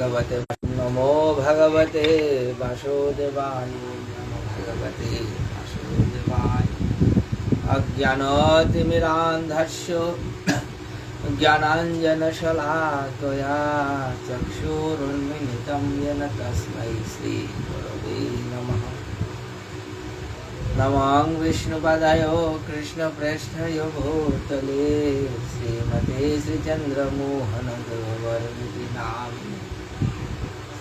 भगवते नमो भगवते वासुदेवाय नमो भगवते वासुदेवाय। अज्ञानतिमिरान्धस्य ज्ञानाञ्जनशलाकया चक्षुरुन्मिलितं येन तस्मै श्रीगुरवे नमः। नमां विष्णुपदय कृष्णप्रेष्ठयो भूतले, श्रीमते श्रीचन्द्रमोहनगोवर्मिति नाम्नि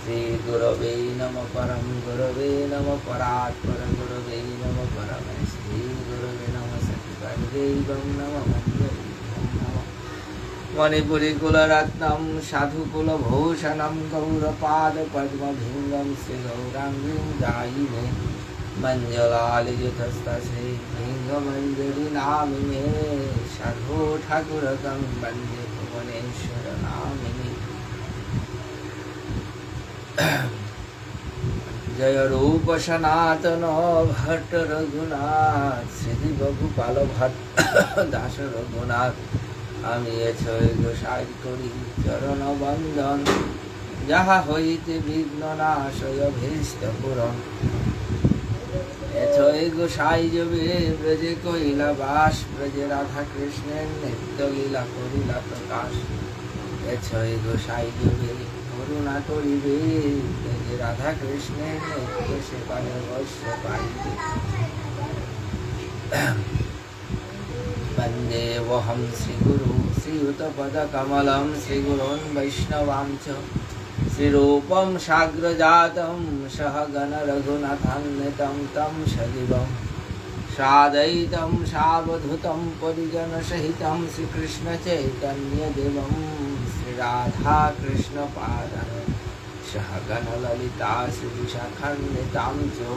श्रीगुरवे नमः परं गुरवे नमः परात् परगुरवे नमः परमै श्रीगुरवे नमः सत्कर्दैवं नमः मञ्जरीं नमः मणिपुरिकुलरत्नं साधुकुलभूषणं गौरपादपद्मभिङ्गं श्रीगौराङ्गीं दायिने मञ्जलालियुतस्तश्री भृङ्गमञ्जरिनामिने साधु ठाकुरकं वन्दे भुवनेश्वरनामिने জয় রূপ সনাতন ভট্ট রঘুনাথ শ্রী বাবু পাল ভট্ট দাস রঘুনাথ আমি এছয় গোসাই করি চরণ বন্দন যাহা হইতে বিঘ্ন নাশয় ভীষ্ট পূরণ এছয় গোসাই যবে ব্রজে কইলা বাস, ব্রজে রাধা কৃষ্ণের নিত্য লীলা করিলা প্রকাশ। এছয় গোসাই যবে করুণা করিবে ব্রজে রাধা কৃষ্ণের নিত্য সেবায় অবশ্য পাইবে वन्देवहं श्रीगुरु श्रीयुतपदकमलं श्रीगुरोन् वैष्णवां च श्रीरूपं साग्रजातं सह गणरघुनाथान्वितं तं सदिवं सादयितं सावधूतं परिजनसहितं श्रीकृष्णचैतन्यदेवं राधाकृष्णपादं सहगणललिता श्रीशाखण्डितां च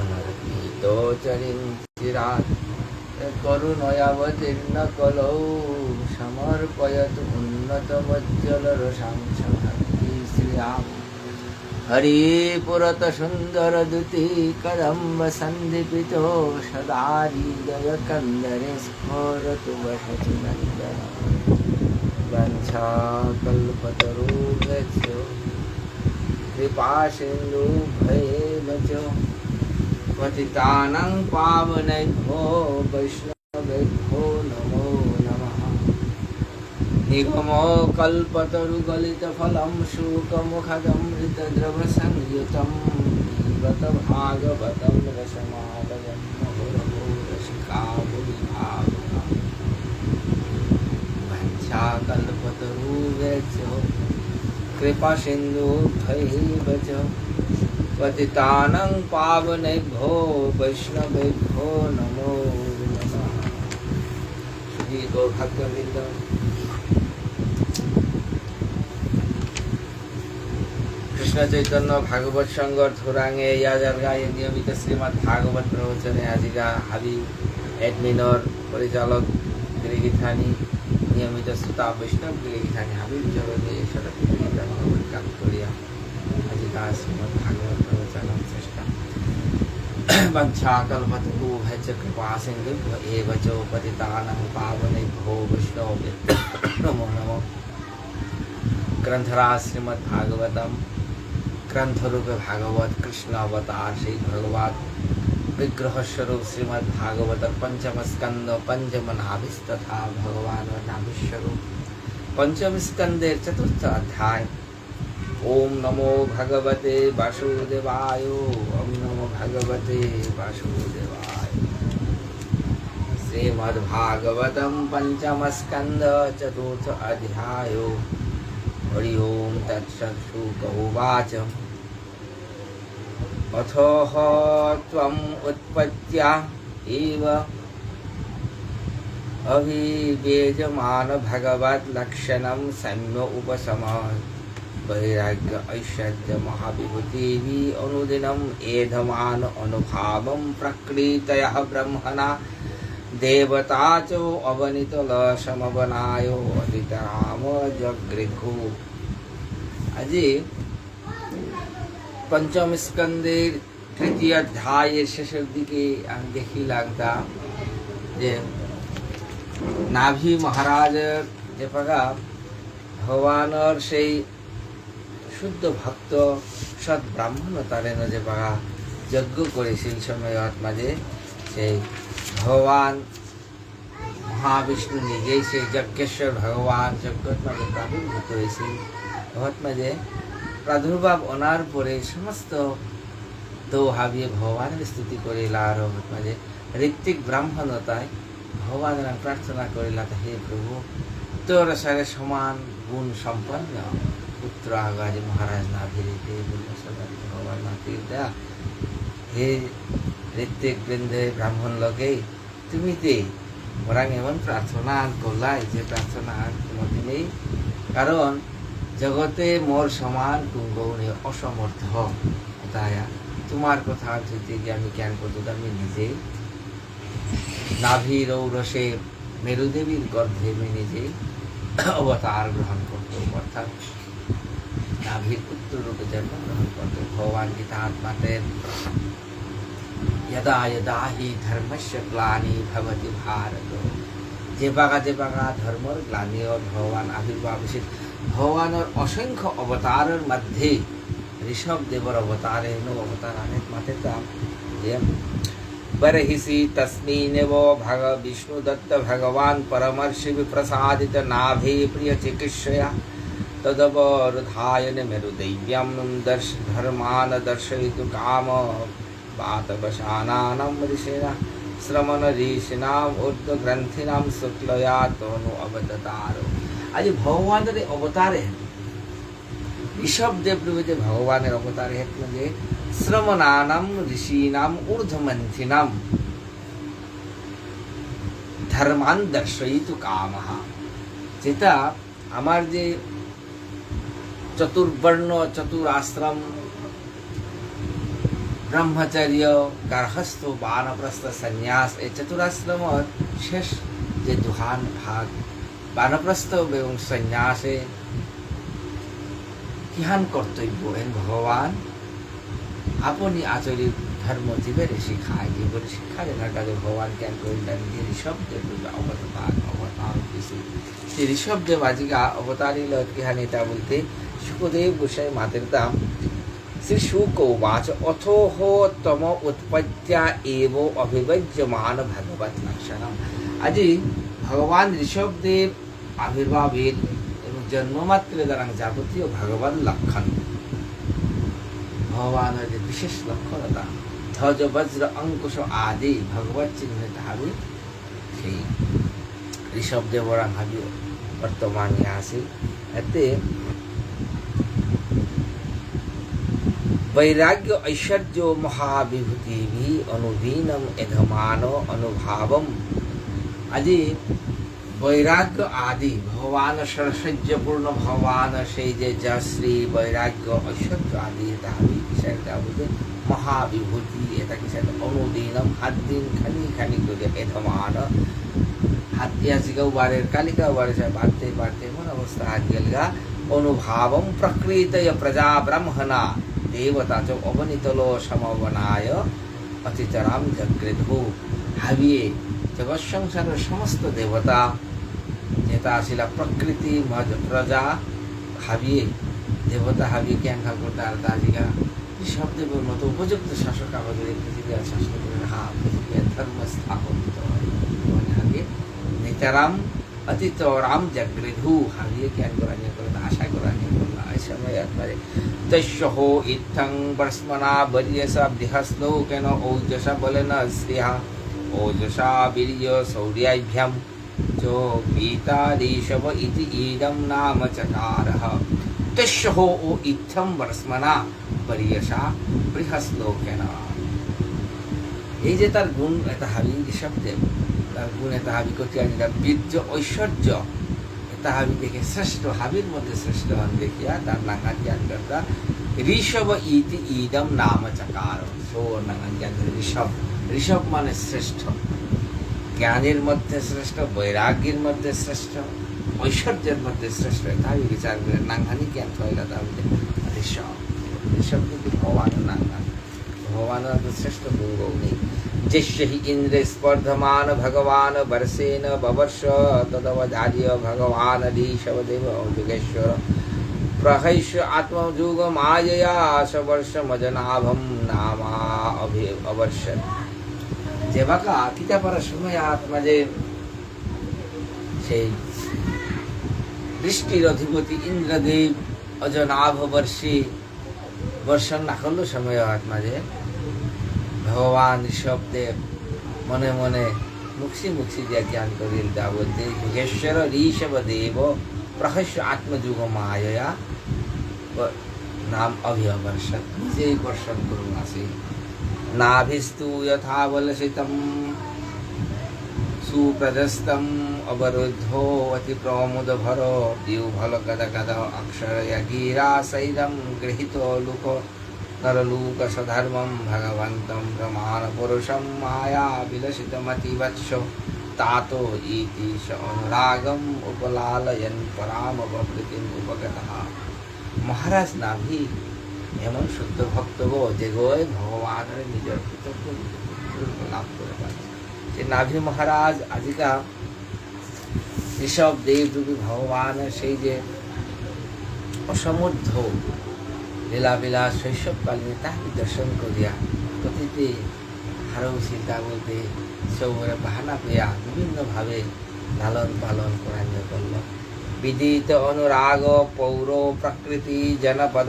अनर्पितोचरिं चिरात् करुणयावतीर्णकलौ समर्पयतु उन्नतमज्जलरसां समर्पि श्रियाम् हरिपुरतसुन्दरदुती कदम्बसन्धिपितो सदा हृदयकन्दरे स्फोरतु वसति नन्दनम् रक्षाकल्पतरो गच्छो कृपासिन्धुभयेव च पतितानं पावनेभ्यो वैष्णवेभ्यो नमो नमः। निगमो कल्पतरुगलितफलं शोकमुखदमृतद्रवसंयुतं गतभागवतं रसमालयं महुरमो रसिकाबुलिभागः નિવેદ્યો કૃપા સિંધુ ભૈવ જ પતિતાનં પાવનેભ્યો વૈષ્ણવેભ્યો નમો જી কৃষ্ণ চৈতন্য ভাগবত সংগর থোরাঙে ইয়াজার গায়ে নিয়মিত শ্রীমদ ভাগবত প্রবচনে আজিকা হাবি এডমিনর পরিচালক গিরিগিথানি নিয়মিত শ্রোতা বৈষ্ণব গিরিগিথানি হাবিব জগতে সরস্বতী কাম করিয়া আজিকা শ্রীমৎ ভাগবত প্রবচনম চেষ্টা वंशाकल्पतरुभ्यश्च कृपासिन्धुभ्य एव च पतितानां पावनेभ्यो वैष्णवेभ्यो नमो नमो ग्रंथराज श्रीमद् भागवतम ग्रंथ रूप भागवत कृष्ण अवतार श्री भगवत विग्रह स्वरूप श्रीमद् भागवत पंचम स्कंद पंचम नाभिस्तथा भगवान नाभिस्वरूप पंचम स्कंदेर चतुर्थ अध्याय। ओम नमो भगवते वासुदेवाय ओम नमो भगवते वासुदेवाय। श्रीमद्भागवतं पञ्चमस्कन्द चतुर्थ अध्याय। हरि ओं तत्सत्सुक उवाच। अथोह त्वम् उत्पत्त्या एव अभिवेजमानभगवद्लक्षणं सम्य उपशमः वैराग्य ऐश्वर्यमहाविभूतिः अनुदिनम् एधमान अनुभावं प्रक्रीतयः ब्रह्मणा देवता च अवनितलशमवनायो अतितराम जगृघु अजी পঞ্চম স্কন্দের তৃতীয় অধ্যায়ের শেষের দিকে আমি দেখিলাম তা যে, নাভি মহারাজের যে ভগবানের সেই শুদ্ধ ভক্ত, সৎ ব্রাহ্মণ তারেন যে বাগা যজ্ঞ করেছিল সময়ত মাঝে সেই ভগবান মহাবিষ্ণু নিজেই সেই যজ্ঞেশ্বর ভগবান যজ্ঞত মাঝে প্রাদুর্ভূত হয়েছিল মাঝে প্রাদুর্ভাব অনার পরে সমস্ত তো হাবিয়ে ভগবানের স্তুতি করিলা আর মাঝে। ঋত্বিক ব্রাহ্মণতায় ভগবানের প্রার্থনা করিলা হে প্রভু, তোর সারে সমান গুণ সম্পন্ন। পুত্র আগাজি মহারাজ না ফিরিতে ভগবান না ফিরদা হে ঋত্বিক বৃন্দে ব্রাহ্মণ লোকে, তুমি তে ওরাং এমন প্রার্থনা করলাই যে প্রার্থনা আর তোমাকে নেই। কারণ জগতে মোর সমান কুঙ্গৌনে অসমর্থ তাই তোমার কথা যদি আমি জ্ঞান করতো আমি নিজেই নাভির ঔরসে মেরুদেবীর গর্ভে আমি নিজেই অবতার গ্রহণ করতো অর্থাৎ নাভির পুত্র রূপে জন্মগ্রহণ করতো ভগবান গীতা আত্মাতের यदा यदा हि धर्मस्य ग्लानि भवति भारत যে বাগা যে বাগা ধর্মর গ্লানি ও ভগবান আবির্ভাব হয়েছে ভগবানের অসংখ্য অবতারের মধ্যে ঋষভ দেবর অবতারে নো অবতার অনেক মাতে তাম যে बर्हिषि तस्मिन्नेव भग विष्णुदत्त भगवान् परमर्षि प्रसादित नाभे प्रिय चिकित्सया तदवरुधायन मेरुदैव्यं दर्श धर्मान् दर्शयितु काम वातवशानानां ऋषिणा শ্রমণ ঋষিনাম ঊর্ধ্ব গ্রন্থিনাম শুক্লয়া আজ ভগবানের অবতারে ঋষভ দেব যে ভগবানের অবতারে হেত মানে শ্রমণানাম ঋষিনাম ঊর্ধ্বমন্থিনাম ধর্মান দর্শয়িতু কামহা। যেটা আমার যে চতুর্বর্ণ চতুর আশ্রম ব্রহ্মচর্য গার্হস্থ বানপ্রস্থ সন্ন্যাস এই চতুরাশ্রমর শেষ যে দুহান ভাগ বানপ্রস্থ এবং সন্ন্যাসে কিহান কর্তব্য এন ভগবান? আপনি আচরিত ধর্ম জীবের শিখায় জীবের শিক্ষা দেখার কাজে ভগবান জ্ঞান করিলেন যে ঋষভদেব অবতার অবতার কিছু সেই ঋষভদেব আজকে অবতারিল কিহানিতা বলতে, সুখদেব গোসাই মাতের দাম, শ্রী শুক উবাচ অথোহ তম উৎপত্তিয়া এব অভিবজ্যমান ভগবত লক্ষণম আজি ভগবান ঋষভদেব আবির্ভাবের এবং জন্মমাত্রে দ্বারা যাবতীয় ভগবান লক্ষণ ভগবানের যে বিশেষ লক্ষণতা ধ্বজ বজ্র অঙ্কুশ আদি ভগবত চিহ্নিত হবে সেই ঋষভদেবরা ভাবি বর্তমানে আসে এতে वैराग्य ऐश्वर्य महाविभूति भी अनुदीनम एधमान अनुभावम আজি বৈরাগ্য আদি, ভগবান সরসজ্জপূর্ণ ভগবান সেই যে যশ্রী বৈরাগ্য ঐশ্বর্য আদি, এটা আমি কিসের বুঝে মহাবিভূতি, এটা কিসের অনুদিনম হাত দিন খানি খানি করে এধমান হাত ইয়াচিকাও বারের কালিকাও বারে বাড়তে বাড়তে এমন অবস্থা হাত গেলগা অনুভাবম প্রকৃতয় প্রজা ব্রহ্মণা দেবতা চ অবনীতলো সমবনায় অতিচরাম জগ্রেধু হাবিয়ে জগৎ সংসারের সমস্ত দেবতা, নেতা আসিল প্রকৃতি প্রজা হাবিয়ে দেবতা হাবিয়ে ক্যাঙ্কা করতে আর দাজিকা সব দেবের মতো উপযুক্ত শাসক আমাদের পৃথিবী আর শাসন করে হা পৃথিবীর ধর্ম স্থাপিত হাবিয়ে অতীত রাম জাগ্রেধু হাবিয়ে জ্ঞান করা নিয়ে করেন, আশা করা নিয়ে করলাম এই সময় একবারে তৈশ্যহ ইথং বর্ষ্মনা বরিয়সা বৃহস্লো কেন ঔজসা বলে না শ্রেহা शौर्याभ्यां च गीतादेशव इति इदं नाम चकारः तस्यो ओ इत्थं वर्ष्मणा वर्यसा বৃহস্লোকেন এই যে তার গুণ এটা হাবি ঋষভদেব তার গুণ এটা হাবি করতে আনিলা বীর্য ঐশ্বর্য তাহাবি দেখে শ্রেষ্ঠ হাবির মধ্যে শ্রেষ্ঠ হন দেখিয়া তার নাঙ্গা জ্ঞান করতা ঋষভ ইতি ইদম নাম চকার সো নাঙ্গা জ্ঞান ঋষভ ঋষভ মানে শ্রেষ্ঠ জ্ঞানের মধ্যে শ্রেষ্ঠ বৈরাগ্যের মধ্যে শ্রেষ্ঠ ঐশ্বর্যের মধ্যে শ্রেষ্ঠ তাই বিচার করে নাঙ্গানি জ্ঞান হইল তাহলে ঋষভ ঋষভ কিন্তু ভগবানের নাঙ্গা ভগবানের শ্রেষ্ঠ গৌরব নেই जिष्य हि इन्द्र स्पर्धमान भगवान वर्षेण बवर्ष तदवधार्य भगवान ऋषभदेव जुगेश्वर प्रहैष्य आत्मजुग मायया सवर्षमजनाभम नामा अभि अवर्षन বাঁকা কিতা পারার সময় আত মাঝে সেই বৃষ্টির অধিপতি ইন্দ্রদেব অজনাভ বর্ষী বর্ষণ না করল সময় আত মাঝে ভগবান ঋষভদেব মনে মনে মুখি মুখি দিয়া জ্ঞান করিল দাবতে যোগেশ্বর ঋষভ দেব প্রহস্য আত্মযুগ মায়া নাম অভিবর্ষণ নিজেই বর্ষণ করুন আসি। नाभिस्तु यथावलसितं सुप्रदस्तम् अवरुद्धो अतिप्रमुदभरो द्युभलकदकद अक्षरयगीरासैदं गृहीतो लुक। नरलूकसधर्मं भगवन्तं प्रमाणपुरुषं मायाविलसितमतिवत्स। तातो इति स अनुरागम् उपलालयन् परामवकृतिम् उपगतः। महाराज नाभि এমন শুদ্ধ ভক্ত গো যে গো ভগবানের নিজের কৃতজ্ঞ লাভ করে পাচ্ছে। যে নাভি মহারাজ আজিকা ঋষভ দেব রূপী ভগবানের সেই যে অসমর্থ লীলাবিলা শৈশবকালীন তাহাকে দর্শন করিয়া প্রতিটি হারৌ চিন্তা বলতে সৌরে বাহানা পেয়া বিভিন্নভাবে লালন পালন করান্য করল বিদিত অনুরাগ পৌর প্রকৃতি জনপদ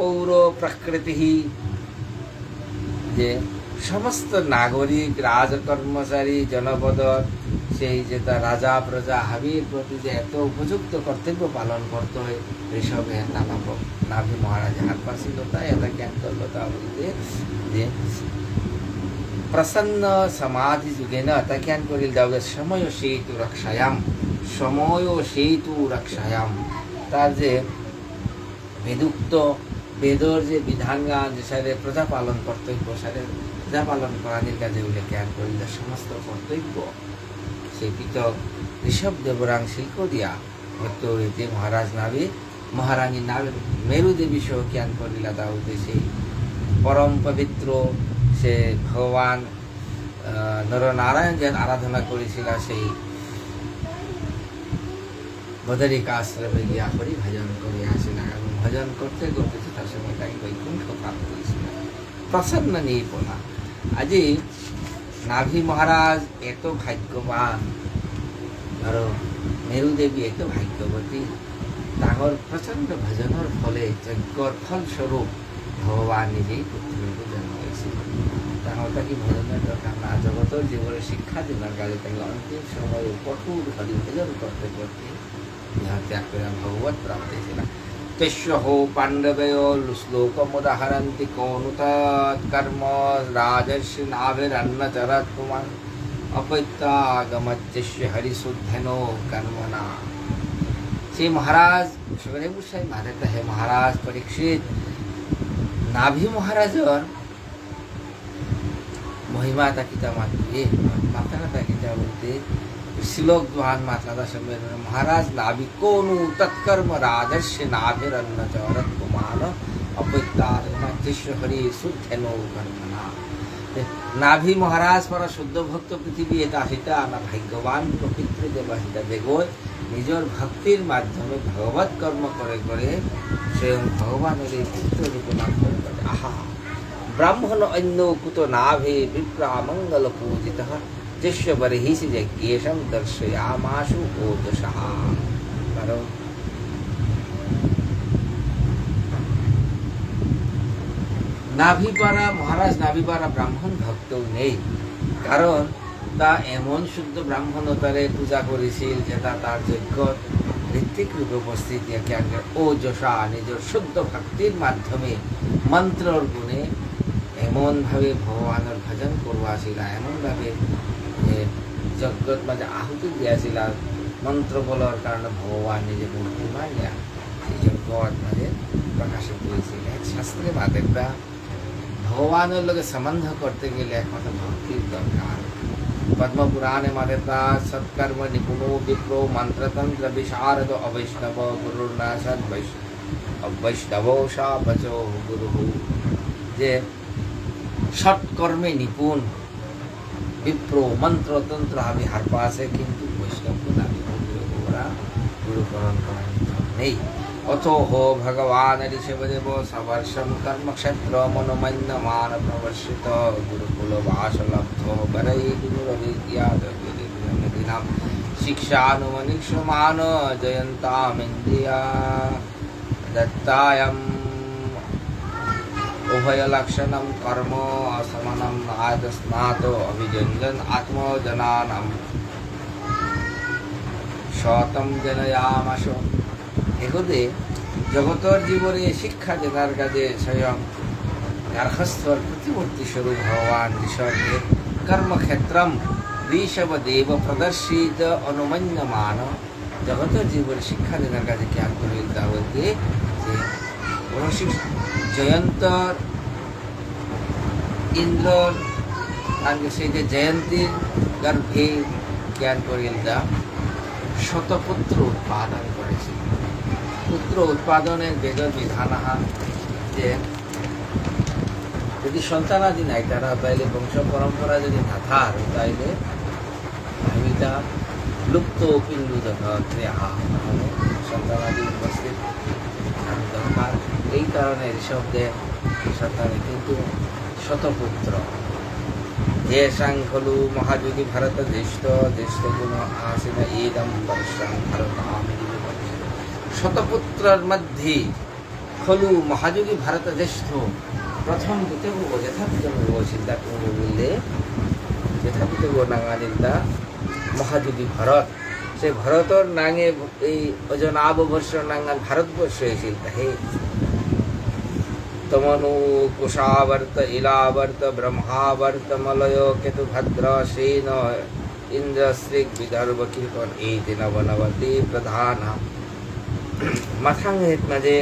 পৌর প্রকৃতি যে সমস্ত নাগরিক রাজকর্মচারী জনপদর সেই যে তার রাজা, প্রজা হাবির প্রতি যে এত উপযুক্ত কর্তব্য পালন করতে হয়, ঋষভে নামাব নাভি মহারাজ হাত তাই এটা জ্ঞান করল তা বলতে যে প্রসন্ন সমাধি যুগে না তা জ্ঞান করিল দাও সময় সেতু রক্ষায়াম, সময় সেতু রক্ষায়াম। তার যে বেদুক্ত বেদর যে বিধানগান, যে সারে প্রজা পালন কর্তব্য সারে প্রজা পালন করানির কাজে উল্লেখ জ্ঞান করিল সমস্ত কর্তব্য। সেই পিতক ঋষভ দেবরাং শিল্প দিয়া ভক্ত হইতে মহারাজ নাভি মহারানী নাভি মেরু দেবী সহ জ্ঞান করিলা তা সেই পরম পবিত্র, সে ভগবান নরনারায়ণ যে আরাধনা করেছিল, সেই বদরিকা আশ্রমে গিয়া ভজন করে আসিলাম এবং ভজন করতে করতে তার সঙ্গে তাকে বৈকুণ্ঠ প্রাপ্ত হয়েছিল প্রসন্ন নিপনা আজি নাভি মহারাজ এত ভাগ্যবান। ধরো, মেরুদেবী এত ভাগ্যবতী। তাহর প্রচণ্ড ভজনের ফলে, যজ্ঞর ফলস্বরূপ ভগবান নিজেই পৃথিবীতে জন্ম হয়েছিল। তাহলে তাকে ভজনের দরকার না। জগতের জীবনে শিক্ষা দিবার কাজে তাকে অন্তিম সময়ে কঠোর হরি ভজন করতে করতে ইহা ত্যাগ করে ভগবত প্রাপ্তি ছিল তেষ্যহ পাণ্ডবেয় শ্লোকমুদাহরন্তি কৌনুতাৎ কর্ম রাজর্ষি নাভিরন্নচরৎ পুমান অপৈত্যাগমজ্জস্য হরিশুদ্ধেনো কর্মনা শ্রী মহারাজ সুখদেব গোস্বামী মানেতে হে মহারাজ পরীক্ষিত নাভি মহারাজর মহিমা তাকিতা মাতৃ মাতা তাকিতা বলতে श्लोक द्वान मातादा समय महाराज नाभि कोनु तत्कर्म राजर्ष नाभिरन्न चरत कुमान अपैत्यागमत्यस्य हरिशुद्धनो कर्मणा নাভি মহারাজ পরা শুদ্ধ ভক্ত পৃথিবী এটা সেটা না ভাগ্যবান প্রকৃতি দেবা সেটা বেগোয় নিজের ভক্তির মাধ্যমে ভগবত কর্ম করে করে স্বয়ং ভগবানের এই পুত্র রূপ লাভ করে করে। আহা ব্রাহ্মণ অন্য কুত নাভে বিপ্রা মঙ্গল পূজিত বর্হিষি যজ্ঞেশম দর্শয়ামাশু ওজসা কারণ নাভিপাড়া মহারাজ নাভিপাড়া ব্রাহ্মণ ভক্ত নেই। কারণ তা এমন শুদ্ধ ব্রাহ্মণতারে পূজা করেছিল যেটা তার যজ্ঞ ঋত্বিক রূপে উপস্থিত। ও যশা নিজের শুদ্ধ ভক্তির মাধ্যমে মন্ত্রর গুণে এমনভাবে ভগবানের ভজন করবাছিল এমনভাবে যে যজ্ঞত মাঝে আহুতি দিয়াছিল মন্ত্র বলার কারণে ভগবান নিজে মূর্তি মাইয়া গড মানে প্রকাশিত হয়েছিল এক শাস্ত্রে মাদেরটা ভগবানের লোকে সম্বন্ধ করতে গেলে একমাত্র ভক্তির দরকার পদ্ম পুরাণে মাদেরটা সৎকর্ম নিপুণ বিপ্র মন্ত্রতন্ত্র বিশারদ অবৈষ্ণব গুরুর্না সদ বৈষ্ণব সাপচ গুরু যে সৎকর্মে নিপুণ বিপ্র মন্ত্রতন্ত্র আমি হার পাশে, কিন্তু বৈষ্ণব দাবি ওরা গুরুকরণ করার নেই। অথ হো ভগবান ঋষভদেব সবর্ষম কর্মক্ষেত্র মনোমন্যমান প্রবর্ষিত। গুরুকুল বাসলব্ধ বরৈ গুরুরবিদ্যাদিনাম শিক্ষানুমনিক্ষমান জয়ন্তামিন্দ্রিয়া দত্তায়ম উভয়লক্ষণম কর্ম অসমনম আদস্নাত অভিজঞ্জন আত্মজনানাম শতম জনয়ামাস এগুদে জগতর জীবনে শিক্ষা জেনার কাজে স্বয়ং গার্হস্থর প্রতিমূর্তি স্বরূপ ভগবান ঋষভকে কর্মক্ষেত্রম ঋষভ দেব প্রদর্শিত অনুমন্যমান জগতর জীবনে শিক্ষা জেনার কাজে করে দেওয়া বলতে যে রসিক জয়ন্তর ইন্দ্রর আগে সেই যে জয়ন্তীর গর্ভে জ্ঞান করিল দা শতপুত্র উৎপাদন করেছিল পুত্র উৎপাদনের বেদ বিধান যে যদি সন্তানাদি নাই, তারা তাইলে বংশ পরম্পরা যদি না থার তাইলে ভাবিটা লুপ্ত পিণ্ডু দেহা মানে সন্তানাদি উপস্থিত দরকার এই কারণে শব্দে সাঁতারে কিন্তু শতপুত্র। দেশাং খলু মহাযোগী ভারত জ্যেষ্ঠ জ্যেষ্ঠ গুণ আসেন এদম বর্ষাং ভারত শতপুত্রর মধ্যে খলু মহাযোগী ভারত জ্যেষ্ঠ। প্রথম দিতে হব যথাপিত হব চিন্তা করব বললে যথাপিত হব নাঙা চিন্তা মহাযোগী ভারত। সে ভারতর নাঙে এই অজন আববর্ষ নাঙাল ভারতবর্ষ হয়েছিল হে তমনু কুশাবর্ত ইলাবর্ত ব্রহ্মাবর্ত মলয় কেতু ভদ্র সেন ইন্দ্রশ্রী বিদর্ভ কীর্তন এই নবনবতী প্রধান মাথাঙ্গেত মাঝে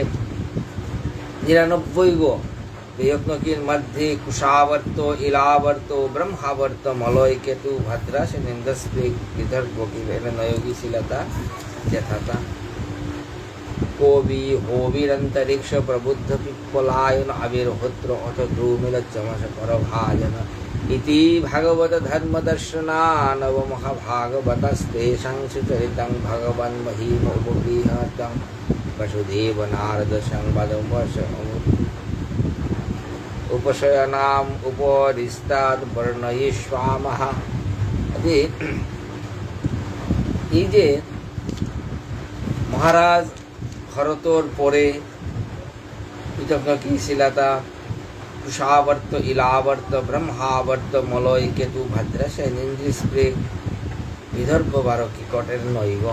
নিরানব্বই গো যত্নকির মধ্যে কুশাবর্ত ইলাবর্ত ব্রহ্মাবর্ত মলয় কেতু ভদ্রা সে ইন্দ্রশ্রী বিদর্ভ কীর্তন নয়োগী শিলতা যথাতা কবি হোবিরন্তরিক্ষ প্রবুদ্ধ পিপ্পলায়ন আবির্ভূত্র অথ ধ্রুমিল চমস পরভাজন ইতি ভাগবত ধর্ম দর্শনা নবমহাভাগবতস্তেষাং সুচরিতং ভগবন মহিম উপগৃহতং বসুদেব নারদ সংবাদম উপশয়নাম উপরিস্তাদ বর্ণয়িষ্বামহ এই যে মহারাজ ভরতর পরে কৃতজ্ঞ কি শিলাতা কুশাবর্ত ইলাবর্ত, ব্রহ্মাবর্ত, মলয় কেতু, ভদ্র সেনেন্দ্রি স্প্রে, বিদর্ভ বারো কিকটের নৈগ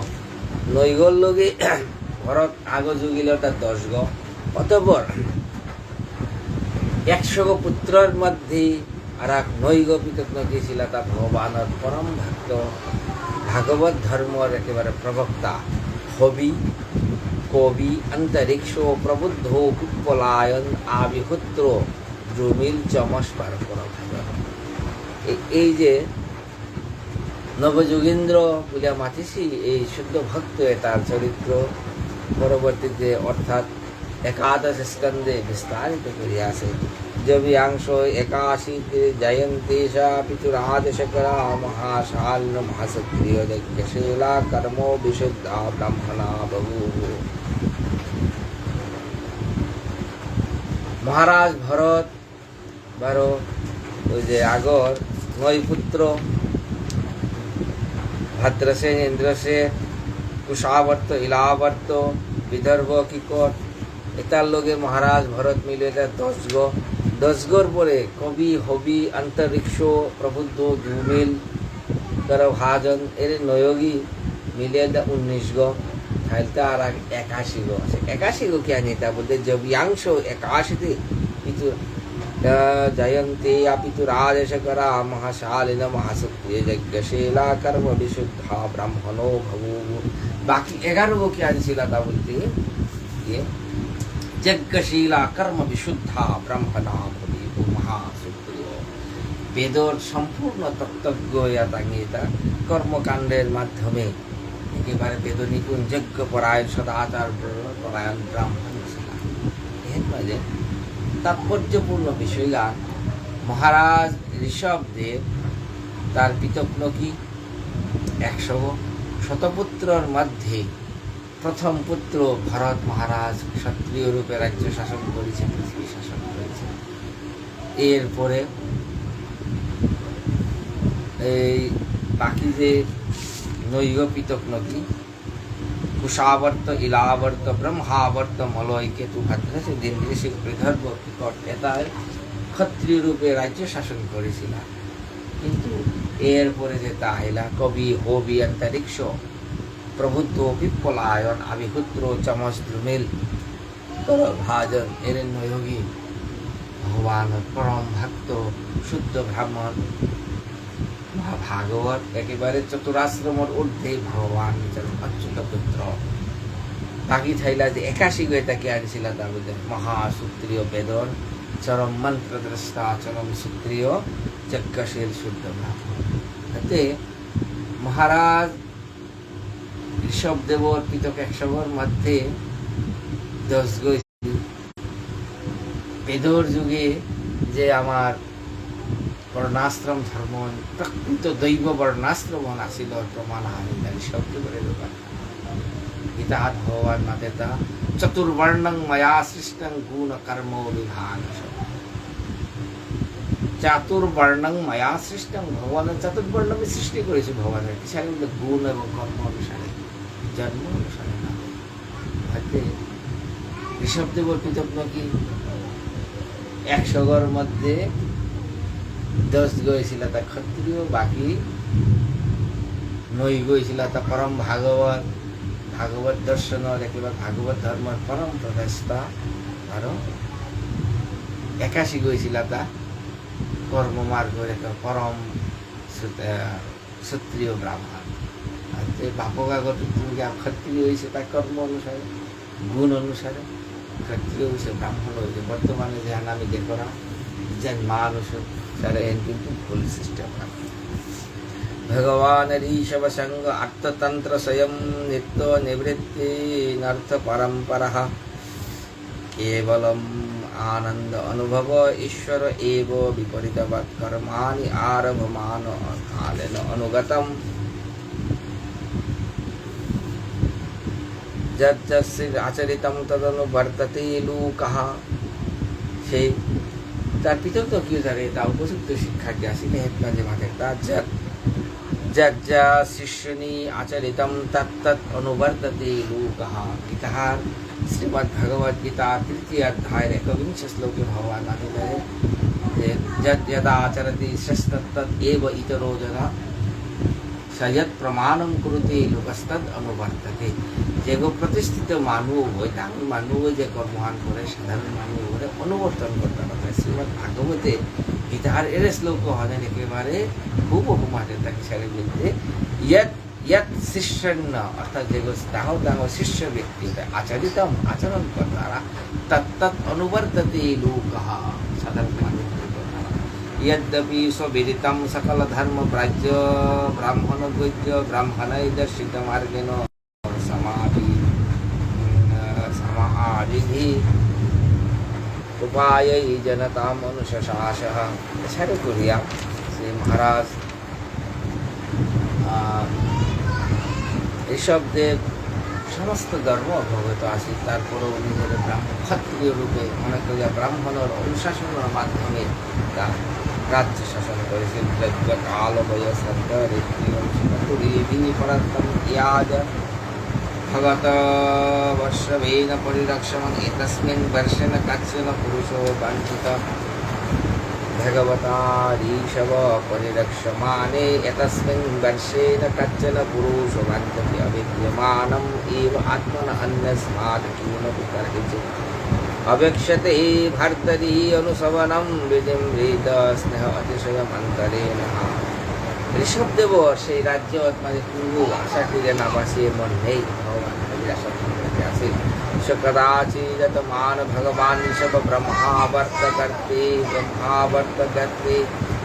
নৈগর লগে ভরত আগ যুগিল তার দশ গ অতপর একশো পুত্রর মধ্যে আর এক নৈগ কৃতজ্ঞ কি শিলাতা ভগবানের পরম ভক্ত। ভাগবত ধর্মর একেবারে প্রবক্তা হবি কবি অন্তরিক্ষ প্রবুদ্ধ পিপ্পলায়ন আবিহুত্র দ্রুমিল চমস বার এই যে নবযোগীন্দ্র পূজা মাতিসি, এই শুদ্ধ ভক্ত তার চরিত্র। পরবর্তীতে অর্থাৎ একাদশ স্কন্ধে বিস্তারিত করিয়াছে জবিয়াংশ একাশীতে জয়ন্তেশা পিতুরাদশকরা মহাশাল মহাসক্রিয় যজ্ঞশীলা কর্ম বিশুদ্ধা ব্রাহ্মণা বহু মহারাজ ভরত বারো ওই যে আগর নয় পুত্র ভদ্রসেন, ইন্দ্রসেন, কুশাবর্ত, ইলাবর্ত, বিদর্ভ, কিকট এটার লগে মহারাজ ভরত মিলে এটা দশ গো দশ গোর পরে কবি, হবি অন্তরিক্ষ প্রবুদ্ধ জুমিল কর ভাজন এর নয়োগী মিলে এটা উনিশ গো খাইলতে আর একাশি গো আছে। একাশি গো কি আনি তা বলতে জবিয়াংশ একাশিতে পিতু জয়ন্তে পিতু রাজশকরা মহাশালিন মহাশক্তি যজ্ঞশীলা কর্ম বিশুদ্ধা ব্রাহ্মণো ভবু বাকি এগারো গো কি আনছিল তা বলতে যজ্ঞশীলা কর্ম বিশুদ্ধা ব্রহ্মণা ভবি মহাসুপ্রিয় বেদর সম্পূর্ণ তত্ত্বজ্ঞ তাঙ্গিতা কর্মকাণ্ডের মাধ্যমে একেবারে বেদ নিপুণ যজ্ঞ পরায়ণ সদাচার পরায়ণ ব্রাহ্মণ ছিলাম তাৎপর্যপূর্ণ বিষয়গান মহারাজ ঋষভদেব তার পিতজ্ঞ কি একশো শতপুত্রর মধ্যে প্রথম পুত্র ভরত মহারাজ ক্ষত্রিয় রূপে রাজ্য শাসন করেছে, পৃথিবী শাসন করেছে। এরপরে এই বাকি যে নৈগ পিতজ্ঞ কি কুশাবর্ত, ইলাবর্ত, ব্রহ্মাবর্ত, মলয়, কেতু ভদ্রসে দিন্দ্রেশে বিদর্ভ বিকট এতায় ক্ষত্রিয় রূপে রাজ্য শাসন করেছিল। কিন্তু এরপরে যে তাহিলা কবি, হবি অন্তরিক্ষ প্রবুদ্ধ বিপ্পলায়ন আবিহুত্র চমচ দ্রুমিল ভাজন এরেন যোগী ভগবান পরম ভক্ত শুদ্ধ ব্রাহ্মণ ভাগবত একেবারে চতুরাশ্রমর ঊর্ধ্বে ভগবান নিজের অচ্যুত পুত্র বাকি থাইলা যে একাশি গয়ে তাকে আনিছিল দাবিদে মহাসূত্রীয় বেদন চরম মন্ত্র দ্রষ্টা চরম সূত্রীয় যজ্ঞশীল শুদ্ধ ব্রাহ্মণ তাতে মহারাজ ঋষভ দেবর পিতক একশবর মধ্যে বেদর যুগে যে আমার বর্ণাশ্রম ধর্ম, প্রকৃত দৈব বর্ণাশ্রম আসিল প্রমাণ তাই শব্দ ইতাহাত ভগবান মাতেতা চতুর্বর্ণং ময়া সৃষ্টং গুণ কর্ম বিভাগ চাতুর্বর্ণং মায়া সৃষ্টং ভগবানের চতুর্বর্ণ আমি সৃষ্টি করেছি ভগবানের। কিসের গুণ এবং কর্ম অনুসারে জন্ম অনুসারে না হাতে ঋষভ দেবর কৃতজ্ঞ কি একশো গর মধ্যে দশ গয়েছিল তা ক্ষত্রিয়, বাকি নৈ গয়েছিল তা পরম ভাগবত ভাগবত দর্শনৰ একেবাৰে ভাগৱত ধৰ্মৰ পৰম প্ৰচেষ্টা আৰু একাশী গৈছিল তা কৰ্ম মাৰ্গৰ এটা পৰম ব্ৰাহ্মণ আৰু এই বাপক আগত তুমি ক্ষত্ৰিয় হৈছে তাক কৰ্ম অনুসাৰে, গুণ অনুসারে ক্ষত্রিয় হৈছে ব্রাহ্মণ হয়েছে বর্তমানে যে আমি দেখরা যেন মানুষ তারা এর কিন্তু ভুল সিস্টেম ভগবান ঋষভ সঙ্গ অর্থতন্ত্র স্বয়ং নিত্য নিবৃত্তি নর্থ পরম্পরা। কেবলম আনন্দ অনুভব ঈশ্বর এব বিপরীতবৎ কর্মাণি আরভমান কালেন অনুগতম। যজ্ঞস্য আচরিতম তদনুবর্ততে লোকः সেই তার পিতর তো কি জানে তা উপযুক্ত শিক্ষার্থী আসিলে হেতমাঝে মাঠে তার যজ্ঞ শিষ্যনি আচরিতম তত্তৎ অনুবর্ততে লোকः ইতাহার শ্রীমদ্ ভগবদ গীতা তৃতীয় অধ্যায়ের একবিংশ শ্লোকে ভগবান আনিলে যে যদ যদা আচরতি শ্রেষ্ঠতৎ এব ইতরো সয়ৎ প্রমাণম কুরুতে লোকস্তদ অনুবর্ততে। যেগো প্রতিষ্ঠিত মানুহ হয় ডাঙর হয় যে কর্মহান করে সাধারণ মানুহ করে অনুবর্তন করতে কথা শ্রীমদ ভাগবতে গীতার এরে শ্লোক হলেন একেবারে খুব অপমানে তাকে সারে বলতে ইয়াত ইয়াত শিষ্যন্য অর্থাৎ যেগো ডাঙর ডাঙর শিষ্য ব্যক্তি আচরিতম আচরণ কর্তারা তত্তৎ অনুবর্ততে লোক সাধারণ মানুষ ইয়দ্যপি স্ববিদিতম সকল ধর্ম প্রাজ্য ব্রাহ্মণ গুজ্য ব্রাহ্মণৈ দর্শিত মার্গেণ সমাধি সমাধি উপায়ই জনতাম এছাড়া করিয়া শ্রী মহারাজ এইসব দেব সমস্ত ধর্ম অবগত আছে তারপরে উনি ব্রাহ্মণ ক্ষত্রিয় রূপে মনে করিয়া ব্রাহ্মণের অনুশাসনের মাধ্যমে তা রাজ্য শাসন করেছেন কালময় বর্ষবেন পরিরক্ষমণ এতস্মিন বর্ষেণ কাচ্যন পুরুষো বাঞ্ছিত ভগবতারীশব পরিরক্ষমানে এতস্মিন বর্ষেণ কাচ্যন পুরুষো বাঞ্ছতি অবিদ্যমানম এব আত্মন অন্যস্মাদ কিমনপি কর্হিচিত अवेक्षते भर्तरि अनुशवनं विजिम्रित স্নেহ অতিশয়মন্তরেণ ঋষভদেব সেই রাজ্য মানে পূর্ব আশা ফিরে নাবাসী এমন নেই ভগবান আছে स कदाचिदत मान भगवान् ऋषभ ब्रह्मावर्तकर्ते ब्रह्मावर्तकर्ते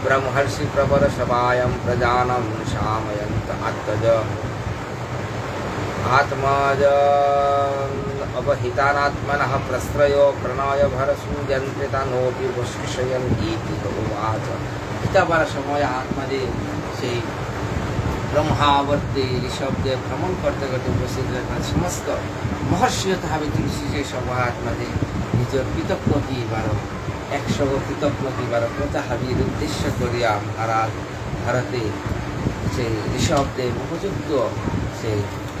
ब्रह्मर्षि प्रबर सभायं प्रजानं शामयन्त आत्मज आत्मज अवहितानात्मनः प्रश्रयो प्रणय भरसूयन्त्रितानोऽपि वशिष्यन् इति उवाच হিতাবার সময় আত্মাদের সেই ব্রহ্মাবর্তে ঋষভদেব ভ্রমণ করতে করতে উপস্থিত থাকা সমস্ত মহর্ষিও তাহাবে তুলসী যে সভা আত্মাদের নিজের কৃতজ্ঞতি বারো একশো কৃতজ্ঞতি বারো প্রতাহাবির উদ্দেশ্য করিয়া মহারাজ ভারতে সেই ঋষভদেব উপযুক্ত সেই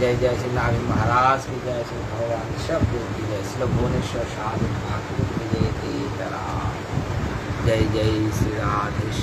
जय जय श्री नारायण महाराज की जय श्री भगवान शब्द की जय। श्री भुवनेश्वर साधु ठाकुर जय जय श्री राधेश्वर